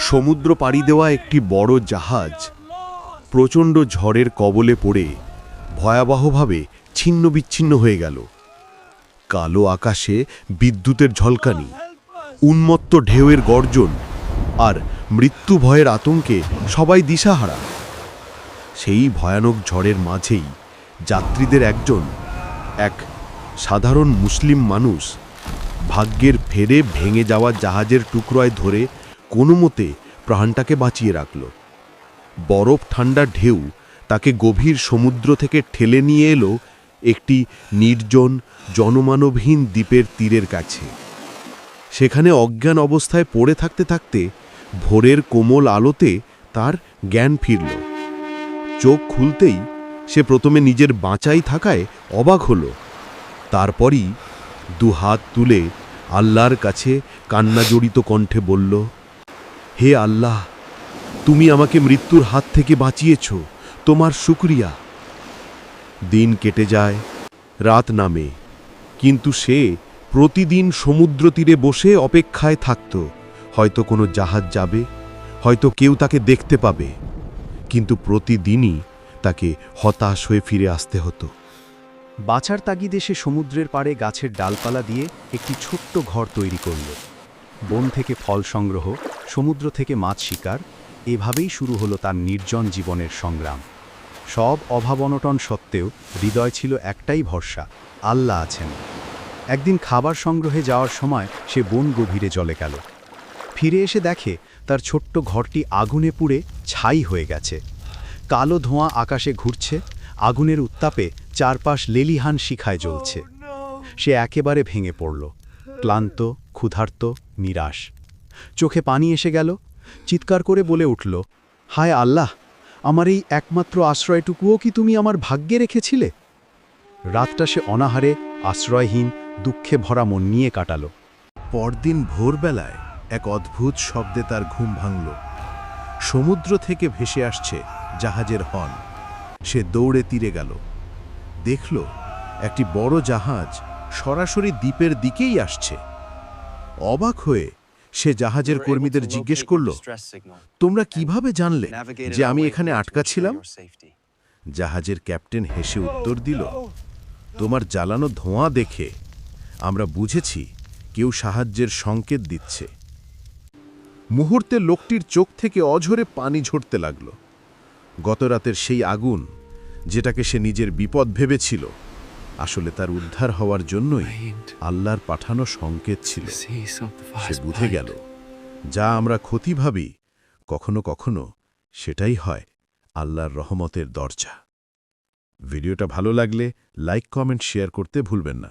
সমুদ্র পাড়ি দেওয়া একটি বড় জাহাজ প্রচণ্ড ঝড়ের কবলে পড়ে ভয়াবহভাবে ছিন্ন বিচ্ছিন্ন হয়ে গেল। কালো আকাশে বিদ্যুতের ঝলকানি, উন্মত্ত ঢেউয়ের গর্জন আর মৃত্যু ভয়ের আতঙ্কে সবাই দিশাহারা। সেই ভয়ানক ঝড়ের মাঝেই যাত্রীদের একজন, এক সাধারণ মুসলিম মানুষ ভাগ্যের ফেরে ভেঙে যাওয়া জাহাজের টুকরোয় ধরে কোনো মতে প্রাণটাকে বাঁচিয়ে রাখল। বরফ ঠান্ডা ঢেউ তাকে গভীর সমুদ্র থেকে ঠেলে নিয়ে এলো একটি নির্জন, জনমানবহীন দ্বীপের তীরের কাছে। সেখানে অজ্ঞান অবস্থায় পড়ে থাকতে থাকতে ভোরের কোমল আলোতে তার জ্ঞান ফিরল। চোখ খুলতেই সে প্রথমে নিজের বাঁচাই থাকায় অবাক হল। তারপরই দু হাত তুলে আল্লাহর কাছে কান্না জড়িত কণ্ঠে বলল হে আল্লাহ, তুমি আমাকে মৃত্যুর হাত থেকে বাঁচিয়েছ, তোমার শুক্রিয়া। দিন কেটে যায়, রাত নামে, কিন্তু সে প্রতিদিন সমুদ্র তীরে বসে অপেক্ষায় থাকত। হয়তো কোনো জাহাজ যাবে, হয়তো কেউ তাকে দেখতে পাবে, কিন্তু প্রতিদিনই তাকে হতাশ হয়ে ফিরে আসতে হতো। বাছার তাগিদে সে সমুদ্রের পাড়ে গাছের ডালপালা দিয়ে একটি ছোট্ট ঘর তৈরি করল। বন থেকে ফল সংগ্রহ, সমুদ্র থেকে মাছ শিকার, এভাবেই শুরু হলো তার নির্জন জীবনের সংগ্রাম। সব অভাব অনটন সত্ত্বেও হৃদয় ছিল একটাই ভরসা, আল্লাহ আছেন। একদিন খাবার সংগ্রহে যাওয়ার সময় সে বন গভীরে জলে গেল। ফিরে এসে দেখে তার ছোট্ট ঘরটি আগুনে পুড়ে ছাই হয়ে গেছে। কালো ধোঁয়া আকাশে ঘুরছে, আগুনের উত্তাপে চারপাশ লেলিহান শিখায় জ্বলছে। সে একেবারে ভেঙে পড়ল। ক্লান্ত, ক্ষুধার্ত নিরাশ। চোখে পানি এসে গেল, চিৎকার করে বলে উঠল, হায় আল্লাহ, আমার এই একমাত্র আশ্রয়টুকুও কি তুমি আমার ভাগ্যে রেখেছিলে? রাতটা সে অনাহারে, আশ্রয়হীন, দুঃখে ভরা মন নিয়ে কাটালো। পরদিন ভোরবেলায় এক অদ্ভুত শব্দে তার ঘুম ভাঙল। সমুদ্র থেকে ভেসে আসছে জাহাজের হর্ন। সে দৌড়ে তীরে গেল। দেখল, একটি বড় জাহাজ সরাসরি দ্বীপের দিকেই আসছে। অবাক হয়ে সে জাহাজের কর্মীদের জিজ্ঞেস করল তোমরা কীভাবে জানলে যে আমি এখানে আটকা ছিলাম? জাহাজের ক্যাপ্টেন হেসে উত্তর দিল তোমার জ্বালানো ধোঁয়া দেখে আমরা বুঝেছি কেউ সাহায্যের সংকেত দিচ্ছে। মুহূর্তে লোকটির চোখ থেকে অঝরে পানি ঝরতে লাগল। গতরাতের সেই আগুন যেটাকে সে নিজের বিপদ ভেবেছিল আসলে তার উদ্ধার হওয়ার জন্যই আল্লাহর পাঠানো সংকেত ছিল। সে বুঝে গেল, যা আমরা ক্ষতি ভাবি, কখনো কখনো সেটাই হয় আল্লাহর রহমতের দরজা। ভিডিওটা ভালো লাগলে লাইক, কমেন্ট, শেয়ার করতে ভুলবেন না।